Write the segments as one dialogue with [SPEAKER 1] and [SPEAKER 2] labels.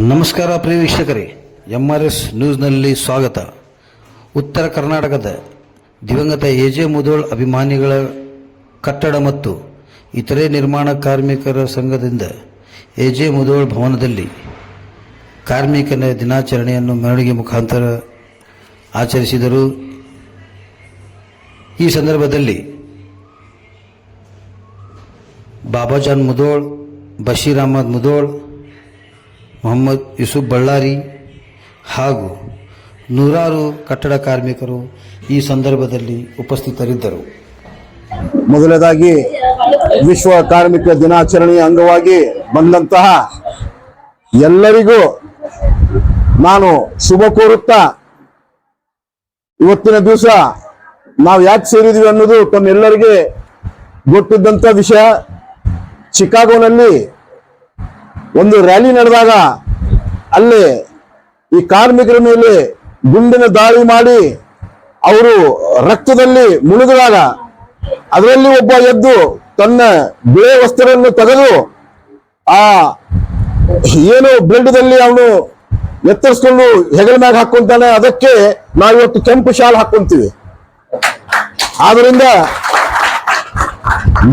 [SPEAKER 1] ನಮಸ್ಕಾರ ಪ್ರಿಯ ವೀಕ್ಷಕರೇ M R S ನ್ಯೂಸ್ನಲ್ಲಿ ಸ್ವಾಗತ. ಉತ್ತರ ಕರ್ನಾಟಕದ ದಿವಂಗತ ಎ ಜೆ ಮುದೋಳ್ ಅಭಿಮಾನಿಗಳ ಕಟ್ಟಡ ಮತ್ತು ಇತರೆ ನಿರ್ಮಾಣ ಕಾರ್ಮಿಕರ ಸಂಘದಿಂದ ಎ ಜೆ ಮುದೋಳ್ ಭವನದಲ್ಲಿ ಕಾರ್ಮಿಕನ ದಿನಾಚರಣೆಯನ್ನು ಮೆರವಣಿಗೆ ಮುಖಾಂತರ ಆಚರಿಸಿದರು. ಈ ಸಂದರ್ಭದಲ್ಲಿ ಬಾಬಾಜಾನ್ ಮುದೋಳ್ ಬಶೀರ್ ಅಹಮದ್ ಮುದೋಳ್ ಮೊಹಮ್ಮದ್ ಯೂಸುಫ್ ಬಳ್ಳಾರಿ ಹಾಗೂ ನೂರಾರು ಕಟ್ಟಡ ಕಾರ್ಮಿಕರು ಈ ಸಂದರ್ಭದಲ್ಲಿ ಉಪಸ್ಥಿತರಿದ್ದರು.
[SPEAKER 2] ಮೊದಲನೇದಾಗಿ ವಿಶ್ವ ಕಾರ್ಮಿಕ ದಿನಾಚರಣೆಯ ಅಂಗವಾಗಿ ಬಂದಂತಹ ಎಲ್ಲರಿಗೂ ನಾನು ಶುಭ ಕೋರುತ್ತಾ ಇವತ್ತಿನ ದಿವಸ ನಾವು ಯಾಕೆ ಸೇರಿದ್ವಿ ಅನ್ನೋದು ತಮ್ಮೆಲ್ಲರಿಗೆ ಗೊತ್ತಿದ್ದಂತ ವಿಷಯ. ಚಿಕಾಗೋನಲ್ಲಿ ಒಂದು ರ್ಯಾಲಿ ನಡೆದಾಗ ಅಲ್ಲಿ ಈ ಕಾರ್ಮಿಕರ ಮೇಲೆ ಗುಂಡಿನ ದಾಳಿ ಮಾಡಿ ಅವರು ರಕ್ತದಲ್ಲಿ ಮುಳುಗಿದಾಗ ಅದರಲ್ಲಿ ಒಬ್ಬ ಎದ್ದು ತನ್ನ ಬಿಳೆ ವಸ್ತ್ರವನ್ನು ತೆಗೆದು ಆ ಏನು ಬ್ಲಡ್ದಲ್ಲಿ ಅವನು ಎತ್ತರಿಸ್ಕೊಂಡು ಹೆಗಲ ಮ್ಯಾಗ ಹಾಕೊಂತಾನೆ ಅದಕ್ಕೆ ನಾವಿವತ್ತು ಕೆಂಪು ಶಾಲ್ ಹಾಕೊಂತೀವಿ ಆದ್ರಿಂದ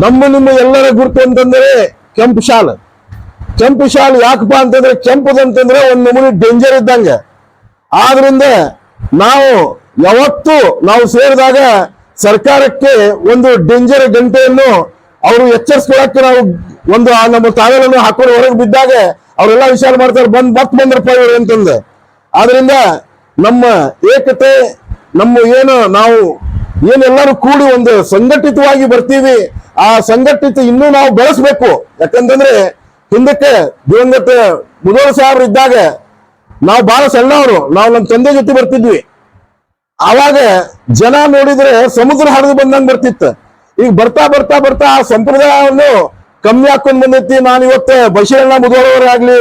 [SPEAKER 2] ನಮ್ಮ ನಿಮ್ಮ ಎಲ್ಲರ ಗುರುತು ಅಂತಂದ್ರೆ ಕೆಂಪು ಶಾಲ್. ಕೆಂಪು ಶಾಲ್ ಯಾಕಪ್ಪ ಅಂತಂದ್ರೆ ಕೆಂಪದಂತಂದ್ರೆ ಒಂದ್ ನಮೂನಿ ಡೇಂಜರ್ ಇದ್ದಂಗೆ. ಆದ್ರಿಂದ ನಾವು ಯಾವತ್ತು ನಾವು ಸೇರಿದಾಗ ಸರ್ಕಾರಕ್ಕೆ ಒಂದು ಡೇಂಜರ್ ಗಂಟೆಯನ್ನು ಅವರು ಎಚ್ಚರಿಸ್ಕೊಳಕ್ಕೆ ನಾವು ಒಂದು ನಮ್ಮ ತಾವೇನನ್ನು ಹಾಕೊಂಡು ಹೊರಗೆ ಬಿದ್ದಾಗ ಅವರೆಲ್ಲ ವಿಚಾರ ಮಾಡ್ತಾರೆ, ಬಂದ್ ಮತ್ ಬಂದ್ರಪ್ಪ ಇವ್ರು ಅಂತಂದು. ಆದ್ರಿಂದ ನಮ್ಮ ಏಕತೆ, ನಮ್ಮ ಏನು ನಾವು ಏನೆಲ್ಲರೂ ಕೂಡಿ ಒಂದು ಸಂಘಟಿತವಾಗಿ ಬರ್ತೀವಿ. ಆ ಸಂಘಟಿತ ಇನ್ನೂ ನಾವು ಬೆಳೆಸ್ಬೇಕು. ಯಾಕಂತಂದ್ರೆ ಹಿಂದಕ್ಕೆ ದಿವಂಗತ ಮುದೋಳ ಸಾಹೇಬ್ರು ಇದ್ದಾಗ ನಾವು ಬಹಳ ಸಣ್ಣವರು, ನಾವು ನಮ್ಮ ತಂದೆ ಜೊತೆ ಬರ್ತಿದ್ವಿ. ಆವಾಗ ಜನ ನೋಡಿದ್ರೆ ಸಮುದ್ರ ಹರಿದು ಬಂದಂಗ್ ಬರ್ತಿತ್ತು. ಈಗ ಬರ್ತಾ ಬರ್ತಾ ಬರ್ತಾ ಆ ಸಂಪ್ರದಾಯವನ್ನು ಕಮ್ಮಿ ಹಾಕೊಂಡ್ ಬಂದೈತಿ. ನಾನು ಇವತ್ತು ಬಶೀರಣ್ಣ ಮುದೋಳವರಾಗ್ಲಿ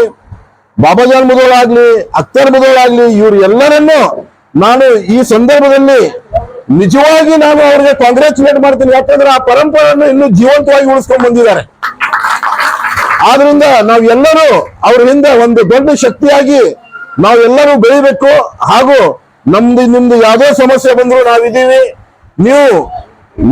[SPEAKER 2] ಬಾಬಾಜಾನ್ ಮುದೋಳ ಆಗ್ಲಿ, ಅಖ್ತರ್ ಮುದೋಳ ಆಗ್ಲಿ, ಇವ್ರು ಎಲ್ಲರನ್ನು ನಾನು ಈ ಸಂದರ್ಭದಲ್ಲಿ ನಿಜವಾಗಿ ನಾನು ಅವ್ರಿಗೆ ಕಾಂಗ್ರಾಚುಲೇಟ್ ಮಾಡ್ತೀನಿ. ಯಾಕಂದ್ರೆ ಆ ಪರಂಪರೆಯನ್ನು ಇನ್ನೂ ಜೀವಂತವಾಗಿ ಉಳಿಸ್ಕೊಂಡ್ ಬಂದಿದ್ದಾರೆ. ಆದ್ರಿಂದ ನಾವು ಎಲ್ಲರೂ ಅವ್ರ ಹಿಂದೆ ಒಂದು ದೊಡ್ಡ ಶಕ್ತಿಯಾಗಿ ನಾವೆಲ್ಲರೂ ಬೆಳಿಬೇಕು. ಹಾಗೂ ನಮ್ದು ನಿಮ್ದು ಯಾವುದೇ ಸಮಸ್ಯೆ ಬಂದ್ರು ನಾವಿದ್ದೀವಿ. ನೀವು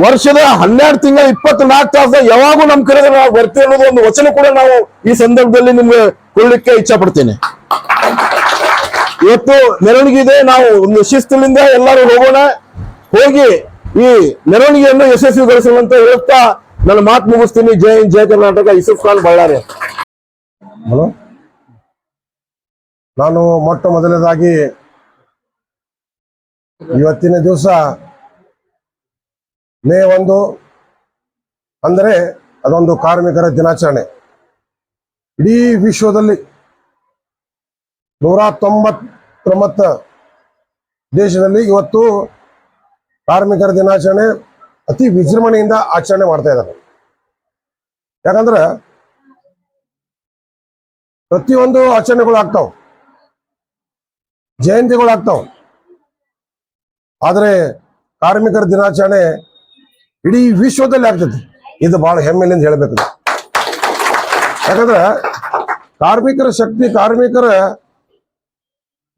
[SPEAKER 2] ವರ್ಷದ ಹನ್ನೆರಡು ತಿಂಗಳ, ಇಪ್ಪತ್ನಾಲ್ಕು ತಾಸ ಯಾವಾಗೂ ನಮ್ ಕರೆದ್ರೆ ನಾವು ಬರ್ತೀವಿ ಅನ್ನೋದು ಒಂದು ವಚನ ಕೂಡ ನಾವು ಈ ಸಂದರ್ಭದಲ್ಲಿ ನಿಮ್ಗೆ ಕೊಡ್ಲಿಕ್ಕೆ ಇಚ್ಛೆ ಪಡ್ತೇನೆ ಇವತ್ತು ಮೆರವಣಿಗೆ ಇದೆ ನಾವು ಒಂದು ಶಿಸ್ತಿನಿಂದ ಎಲ್ಲರೂ ಹೋಗೋಣ. ಹೋಗಿ ಈ ಮೆರವಣಿಗೆಯನ್ನು ಯಶಸ್ವಿಗೊಳಿಸುವಂತ ಹೇಳುತ್ತಾ ನನ್ನ ಮಾತು ಮುಗಿಸ್ತೀನಿ. ಜೈ ಹಿಂದ್, ಜೈ ಕರ್ನಾಟಕ. ಯೂಸುಫ್ ಖಾನ್ ಬಳ್ಳಾರಿ. ಹಲೋ? ನಾನು ಮೊಟ್ಟ ಮೊದಲನೇದಾಗಿ ಇವತ್ತಿನ ದಿವಸ ಮೇ ಒಂದು ಅಂದರೆ ಅದೊಂದು ಕಾರ್ಮಿಕರ ದಿನಾಚರಣೆ. ಇಡೀ ವಿಶ್ವದಲ್ಲಿ ನೂರ ತೊಂಬತ್ತೊಂಬತ್ತ ದೇಶದಲ್ಲಿ ಇವತ್ತು ಕಾರ್ಮಿಕರ ದಿನಾಚರಣೆ. ಅತಿ ವಿಜೃಂಭಣೆಯಿಂದ ಆಚರಣೆ ಮಾಡ್ತಾ ಇದ್ದಾರೆ. ಯಾಕಂದ್ರೆ ಪ್ರತಿಯೊಂದು ಆಚರಣೆಗಳು ಆಗ್ತಾವ. ಜಯಂತಿಗಳು ಆಗ್ತಾವ. ಆದ್ರೆ ಕಾರ್ಮಿಕರ ದಿನಾಚರಣೆ ಇಡೀ ವಿಶ್ವದಲ್ಲಿ ಆಗ್ತೈತಿ ಇದು ಬಹಳ ಹೆಮ್ಮೆಲಿಂದ ಹೇಳ್ಬೇಕು ನಾವು. ಯಾಕಂದ್ರೆ ಕಾರ್ಮಿಕರ ಶಕ್ತಿ, ಕಾರ್ಮಿಕರ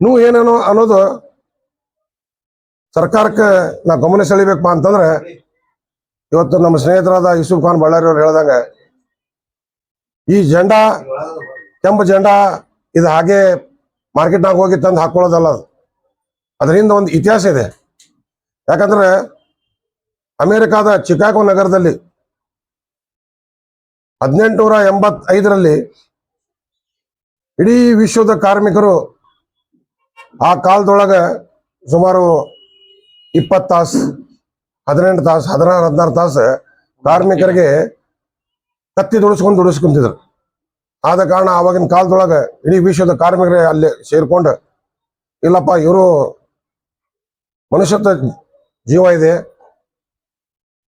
[SPEAKER 2] ನೀವು ಏನೇನೋ ಅನ್ನೋದು ಸರ್ಕಾರಕ್ಕೆ ನಾ ಗಮನ ಸೆಳಿಬೇಕಪ್ಪ ಅಂತಂದ್ರೆ ಇವತ್ತು ನಮ್ಮ ಸ್ನೇಹಿತರಾದ ಯೂಸುಫ್ ಖಾನ್ ಬಳ್ಳಾರಿ ಅವ್ರು ಹೇಳ್ದಂಗೆ, ಈ ಜೆಂಡಾ, ಕೆಂಪು ಜೆಂಡಾ, ಇದು ಹಾಗೆ ಮಾರ್ಕೆಟ್ನಾಗ ಹೋಗಿ ತಂದು ಹಾಕೊಳ್ಳೋದಲ್ಲ ಅದು. ಅದರಿಂದ ಒಂದು ಇತಿಹಾಸ ಇದೆ. ಯಾಕಂದ್ರೆ ಅಮೆರಿಕಾದ ಚಿಕಾಗೋ ನಗರದಲ್ಲಿ ಹದಿನೆಂಟುನೂರ ಎಂಬತ್ತೈದರಲ್ಲಿ ಇಡೀ ವಿಶ್ವದ ಕಾರ್ಮಿಕರು ಆ ಕಾಲದೊಳಗೆ ಸುಮಾರು ಇಪ್ಪತ್ತು ಹದಿನೆಂಟು ತಾಸು, ಹದಿನಾರು ಹದಿನಾರು ತಾಸು ಕಾರ್ಮಿಕರಿಗೆ ಕತ್ತಿ ದುಡಿಸ್ಕೊಂಡು ದುಡಿಸ್ಕೊಂತಿದ್ರು. ಆದ ಕಾರಣ ಆವಾಗಿನ ಕಾಲದೊಳಗೆ ಇಡೀ ವಿಶ್ವದ ಕಾರ್ಮಿಕರೇ ಅಲ್ಲಿ ಸೇರ್ಕೊಂಡು, ಇಲ್ಲಪ್ಪ, ಇವರು ಮನುಷ್ಯತ್ವ ಜೀವ ಇದೆ,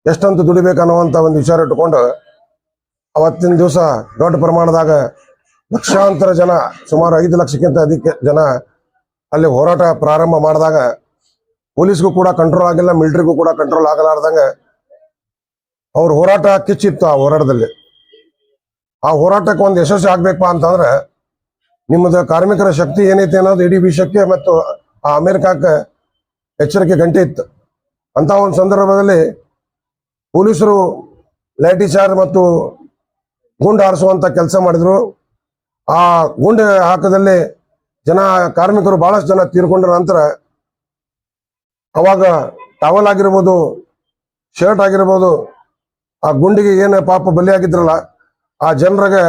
[SPEAKER 2] ಎಷ್ಟಂತ ದುಡಿಬೇಕು ಅನ್ನುವಂಥ ಒಂದು ವಿಚಾರ ಇಟ್ಟುಕೊಂಡು ಅವತ್ತಿನ ದಿವಸ ದೊಡ್ಡ ಪ್ರಮಾಣದಾಗ ಲಕ್ಷಾಂತರ ಜನ, ಸುಮಾರು ಐದು ಲಕ್ಷಕ್ಕಿಂತ ಅಧಿಕ ಜನ ಅಲ್ಲಿ ಹೋರಾಟ ಪ್ರಾರಂಭ ಮಾಡಿದಾಗ ಪೊಲೀಸ್ಗೂ ಕೂಡ ಕಂಟ್ರೋಲ್ ಆಗಿಲ್ಲ ಮಿಲಿಟರಿಗೂ ಕೂಡ ಕಂಟ್ರೋಲ್ ಆಗಲಾರ್ದಂಗೆ ಅವ್ರ ಹೋರಾಟ ಕಿಚ್ಚಿತ್ತು ಆ ಹೋರಾಟದಲ್ಲಿ. ಆ ಹೋರಾಟಕ್ಕೆ ಒಂದು ಯಶಸ್ವಿ ಆಗ್ಬೇಕಪ್ಪ ಅಂತಂದ್ರೆ
[SPEAKER 3] ನಿಮ್ಮದು ಕಾರ್ಮಿಕರ ಶಕ್ತಿ ಏನೈತೆ ಅನ್ನೋದು ಇಡೀ ವಿಷಯಕ್ಕೆ ಮತ್ತು ಆ ಅಮೆರಿಕಕ್ಕೆ ಎಚ್ಚರಿಕೆ ಗಂಟೆ ಇತ್ತು. ಅಂತ ಒಂದು ಸಂದರ್ಭದಲ್ಲಿ ಪೊಲೀಸರು ಲಾಠಿ ಚಾರ್ಜ್ ಮತ್ತು ಗುಂಡು ಹಾರಿಸುವಂತ ಕೆಲಸ ಮಾಡಿದ್ರು. ಆ ಗುಂಡು ಹಾಕದಲ್ಲಿ ಜನ ಕಾರ್ಮಿಕರು ಬಹಳಷ್ಟು ಜನ ತೀರ್ಕೊಂಡ ನಂತರ ಅವಾಗ ಟವಲ್ ಆಗಿರ್ಬೋದು ಶರ್ಟ್ ಆಗಿರ್ಬೋದು, ಆ ಗುಂಡಿಗೆ ಏನು ಪಾಪ ಬಲಿಯಾಗಿದ್ರಲ್ಲ ಆ ಜನರಿಗೆ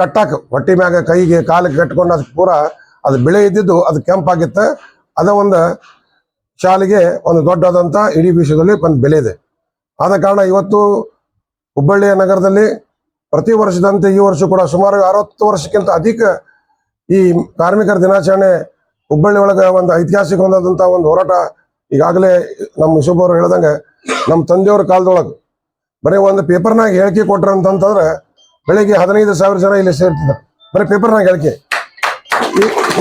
[SPEAKER 3] ಕಟ್ಟಾಕ, ಹೊಟ್ಟಿ ಮ್ಯಾಗ ಕೈಗೆ, ಕಾಲಿಗೆ ಕಟ್ಕೊಂಡು ಅದಕ್ಕೆ ಪೂರ ಅದು ಬೆಳೆ ಇದ್ದಿದ್ದು ಅದು ಕೆಂಪಾಗಿತ್ತು. ಅದ ಒಂದು ಶಾಲೆಗೆ ಒಂದು ದೊಡ್ಡದಂತ ಇಡೀ ವಿಶ್ವದಲ್ಲಿ ಒಂದು ಬೆಲೆ ಇದೆ. ಆದ ಕಾರಣ ಇವತ್ತು ಹುಬ್ಬಳ್ಳಿಯ ನಗರದಲ್ಲಿ ಪ್ರತಿ ವರ್ಷದಂತೆ ಈ ವರ್ಷ ಕೂಡ ಸುಮಾರು ಅರವತ್ತು ವರ್ಷಕ್ಕಿಂತ ಅಧಿಕ ಈ ಕಾರ್ಮಿಕರ ದಿನಾಚರಣೆ ಹುಬ್ಬಳ್ಳಿ ಒಳಗೆ ಒಂದು ಐತಿಹಾಸಿಕ ಒಂದು ಹೋರಾಟ ಈಗಾಗಲೇ ನಮ್ಮ ಶುಭ ಅವರು ಹೇಳ್ದಂಗೆ ನಮ್ಮ ತಂದೆಯವ್ರ ಕಾಲದೊಳಗೆ ಬರೀ ಒಂದು ಪೇಪರ್ನಾಗ ಹೇಳಿಕೆ ಕೊಟ್ರ ಅಂತಂತಂದ್ರೆ ಬೆಳಿಗ್ಗೆ ಹದಿನೈದು ಸಾವಿರ ಜನ ಇಲ್ಲಿ ಸೇರ್ತಿದ್ದಾರೆ ಬರೀ ಪೇಪರ್ನಾಗ ಹೇಳಿಕೆ.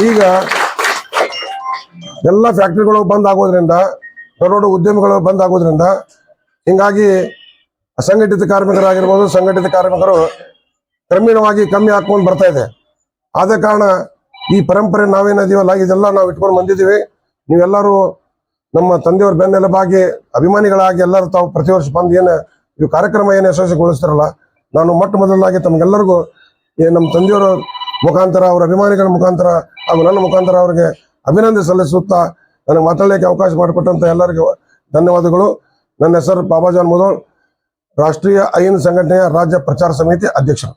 [SPEAKER 3] ಈಗ ಎಲ್ಲ ಫ್ಯಾಕ್ಟ್ರಿಗಳು ಬಂದ್ ಆಗೋದ್ರಿಂದ, ದೊಡ್ಡ ದೊಡ್ಡ ಉದ್ಯಮಗಳು ಬಂದ್ ಆಗೋದ್ರಿಂದ ಹಿಂಗಾಗಿ ಅಸಂಘಟಿತ ಕಾರ್ಮಿಕರಾಗಿರ್ಬೋದು, ಸಂಘಟಿತ ಕಾರ್ಮಿಕರು ಕ್ರಮೇಣವಾಗಿ ಕಮ್ಮಿ ಹಾಕೊಂಡು ಬರ್ತಾ ಇದೆ. ಆದ ಕಾರಣ ಈ ಪರಂಪರೆ ನಾವೇನದೀವಲ್ಲ ಇದೆಲ್ಲ ನಾವು ಇಟ್ಕೊಂಡು ಬಂದಿದ್ದೀವಿ. ನೀವೆಲ್ಲರೂ ನಮ್ಮ ತಂದೆಯವ್ರ ಬೆನ್ನೆಲುಬಾಗಿ ಅಭಿಮಾನಿಗಳಾಗಿ ಎಲ್ಲರೂ ತಾವು ಪ್ರತಿ ವರ್ಷ ಬಂದು ಏನು ಇವು ಕಾರ್ಯಕ್ರಮ ಏನು ಯಶಸ್ವಿಗೊಳಿಸ್ತಾರಲ್ಲ, ನಾನು ಮೊಟ್ಟ ಮೊದಲಾಗಿ ತಮಗೆಲ್ಲರಿಗೂ ಈ ನಮ್ಮ ತಂದೆಯವರ ಮುಖಾಂತರ, ಅವರ ಅಭಿಮಾನಿಗಳ ಮುಖಾಂತರ ಹಾಗೂ ನನ್ನ ಮುಖಾಂತರ ಅವರಿಗೆ ಅಭಿನಂದನೆ ಸಲ್ಲಿಸುತ್ತಾ ನನಗೆ ಮಾತಾಡಲಿಕ್ಕೆ ಅವಕಾಶ ಮಾಡಿಕೊಟ್ಟಂತ ಎಲ್ಲರಿಗೂ ಧನ್ಯವಾದಗಳು. ನನ್ನ ಹೆಸರು ಬಾಬಾಜಾನ್ ಮೊದಲ್ ರಾಷ್ಟ್ರೀಯ ಐನ್ ಸಂಘಟನೆಯ ರಾಜ್ಯ ಪ್ರಚಾರ ಸಮಿತಿ ಅಧ್ಯಕ್ಷರು.